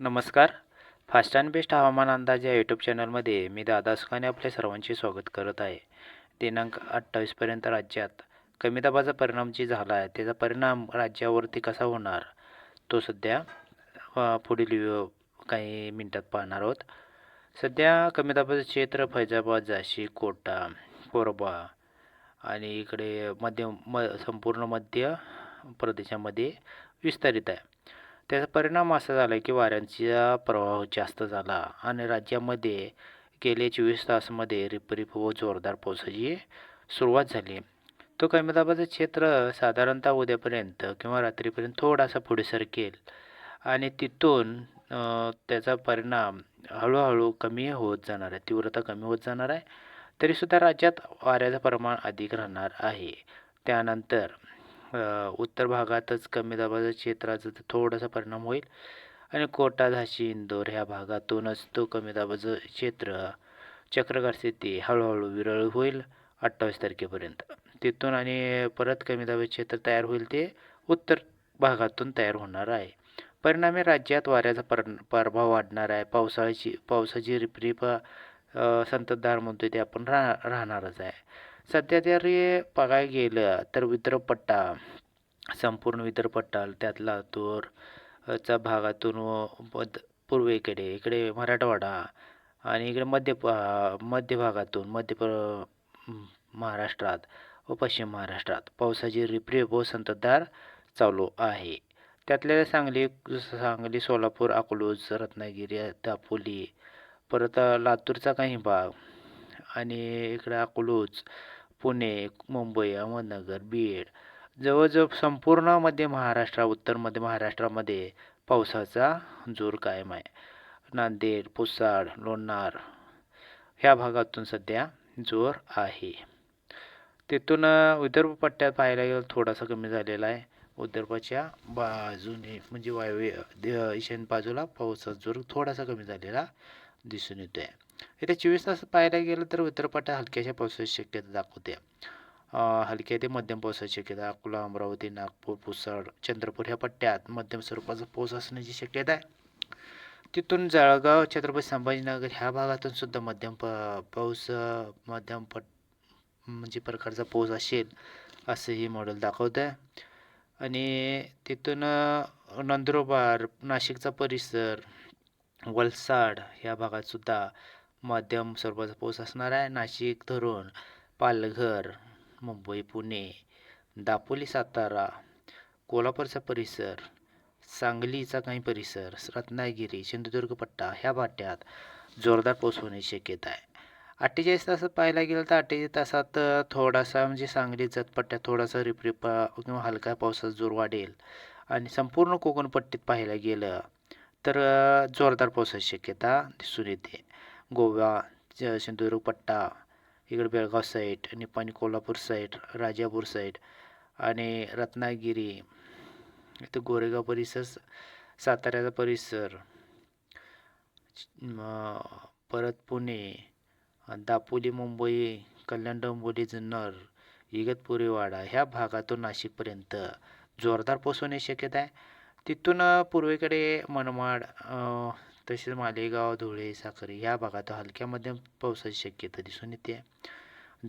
नमस्कार. Fast and best हवामान अंदाज या यूट्यूब चॅनलमध्ये मी दादा सुखाने आपल्या सर्वांचे स्वागत करत आहे. दिनांक अठ्ठावीसपर्यंत राज्यात कमी दाबाचा परिणाम जी झाला आहे त्याचा परिणाम राज्यावरती कसा होणार? तो सध्या पुढील काही मिनटात पाहणार आहोत. सध्या कमी दाबाचं क्षेत्र फैजाबाद झाशी कोटा कोरबा आणि इकडे मध्य म संपूर्ण मध्य प्रदेशामध्ये विस्तारित आहे. त्याचा परिणाम असा झाला की वाऱ्यांचा प्रवाह जास्त झाला आणि राज्यामध्ये गेले चोवीस तासामध्ये रिपरिप व जोरदार पावसाची सुरुवात झाली. तो कमी दाबाचं क्षेत्र साधारणतः उद्यापर्यंत किंवा रात्रीपर्यंत थोडासा पुढे सरकेल आणि तिथून त्याचा परिणाम हळूहळू कमी होत जाणार आहे. तीव्रता कमी होत जाणार आहे. तरीसुद्धा राज्यात वाऱ्याचं प्रमाण अधिक राहणार आहे. त्यानंतर उत्तर भागातच कमी दाबाच्या क्षेत्राचा तर थोडासा परिणाम होईल. आणि कोटा झाशी इंदोर ह्या भागातूनच तो कमी दाबाचं क्षेत्र चक्रकार स्थिती हळूहळू विरळ होईल अठ्ठावीस तारखेपर्यंत. तिथून आणि परत कमी दाबाचे क्षेत्र तयार होईल ते उत्तर भागातून तयार होणार आहे. परिणामी राज्यात वाऱ्याचा पर प्रभाव वाढणार आहे. पावसाळ्याची पावसाची रिपरिप संततधार म्हणतो ते आपण राह राहणारच आहे. सध्या तरी बघायला गेलं तर विद्रपट्टा संपूर्ण विदर्भपट्टा त्यातला लातूर चा भागातून व मध पूर्वेकडे इकडे मराठवाडा आणि इकडे मध्य मध्य भागातून मध्य प- महाराष्ट्रात व पश्चिम महाराष्ट्रात पावसाची रिपरिप व संततधार चालू आहे. त्यातल्या सांगली सांगली सोलापूर अकलूज रत्नागिरी दापोली परत लातूरचा काही भाग आणि इकडं अकलूज पुणे मुंबई अहमदनगर बीड जवळजवळ संपूर्ण मध्य महाराष्ट्र उत्तर मध्य महाराष्ट्रामध्ये पावसाचा जोर कायम आहे. नांदेड पुसाड लोणार ह्या भागातून सध्या जोर आहे. तिथून विदर्भ पट्ट्यात पाहायला गेलं थोडासा कमी झालेला आहे. विदर्भाच्या बाजूने म्हणजे वायव्य द- ईशान्य बाजूला पावसाचा जोर थोडासा कमी झालेला दिसून येतो आहे येत्या चोवीस तास पाहायला गेलं तर उत्तरपाठात हलक्याशा पावसाची शक्यता दाखवते. हलक्या ते मध्यम पावसाची शक्यता अकोला अमरावती नागपूर पुसड चंद्रपूर ह्या पट्ट्यात मध्यम स्वरूपाचा पाऊस असण्याची शक्यता आहे. तिथून जळगाव छत्रपती संभाजीनगर ह्या भागातून सुद्धा मध्यम प पाऊस मध्यम पट म्हणजे प्रकारचा पाऊस असेल असं ही मॉडेल दाखवतं आहे आणि तिथून नंदुरबार नाशिकचा परिसर वलसाड ह्या भागातसुद्धा मध्यम स्वरूपाचा पाऊस असणार आहे. नाशिक धरून पालघर मुंबई पुणे दापोली सातारा कोल्हापूरचा परिसर सांगलीचा काही परिसर रत्नागिरी सिंधुदुर्ग पट्टा ह्या भाट्यात जोरदार पाऊस होण्याची शक्यता आहे. अठ्ठेचाळीस तासात पाहायला गेलं तर अठ्ठेचाळीस तासात थोडासा म्हणजे सांगली जतपट्ट्यात थोडासा रिपरिप किंवा हलका पावसाचा जोर वाढेल. आणि संपूर्ण कोकण पट्टीत पाहायला गेलं तर जोरदार पावसाची शक्यता दिसून येते. गोवा सिंधुदुर्ग पट्टा इकडे Belgaum side Nipani Kolhapur side Rajapur side आणि रत्नागिरी इथं गोरेगाव परिसर साताऱ्याचा परिसर परत पुणे दापोली मुंबई कल्याण डोंबोली जुन्नर इगतपुरीवाडा ह्या भागातून नाशिकपर्यंत जोरदार पाऊस शक्यता आहे. तिथून पूर्वेकडे मनमाड तसेच मालेगाव धुळे साखरे ह्या भागात हलक्या मध्यम पावसाची शक्यता दिसून येते.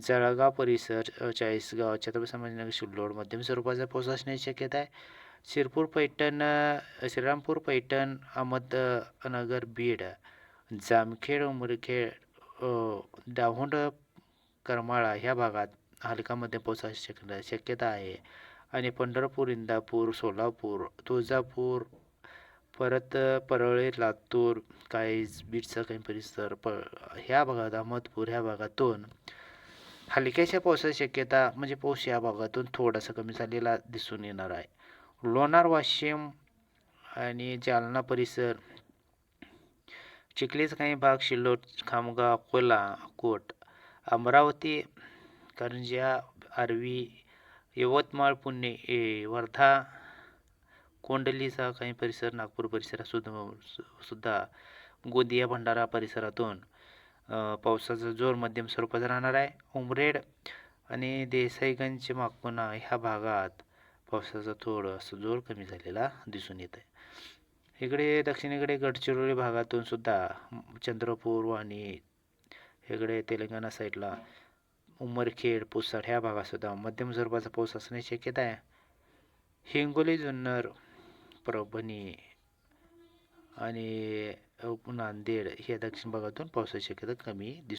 जळगाव परिसर चाळीसगाव छत्रपती संभाजीनगर शिल्लोड मध्यम स्वरूपाचा पाऊस असण्याची शक्यता आहे. शिरपूर पैठण श्रीरामपूर पैठण अहमदनगर बीड जामखेड उमरखेड दाहोंड करमाळा ह्या भागात हलका मध्यम पावसाची शक्यता शक्यता आहे. आणि पंढरपूर इंदापूर सोलापूर तुळजापूर परत परळी लातूर काळीज बीडचा काही परिसर प ह्या भागात अहमदपूर ह्या भागातून हलक्याशा पावसाची शक्यता म्हणजे पाऊस या भागातून थोडासा कमी झालेला दिसून येणार आहे. लोणार वाशिम आणि जालना परिसर चिखलीचा काही भाग शिल्लोड खामगाव अकोला अकोट अमरावती करंजा आरवी यवतमाळ पुणे ए, वर्धा कोंडलीचा काही परिसर नागपूर परिसरात सुद्धा सुद्धा गोंदिया भंडारा परिसरातून पावसाचा जोर मध्यम स्वरूपाचा राहणार आहे. उमरेड आणि देसाईगंज मागपुना ह्या भागात पावसाचा थोडंसं जोर कमी झालेला दिसून येत आहे इकडे दक्षिणेकडे गडचिरोली भागातून सुद्धा चंद्रपूर आणि इकडे तेलंगणा साईडला उमरखेड पुसद ह्या भागातसुद्धा मध्यम स्वरूपाचा पाऊस असण्याची शक्यता आहे. हिंगोली जुन्नर परभणी आणि नांदेड ह्या दक्षिण भागातून पावसाची शक्यता कमी दिस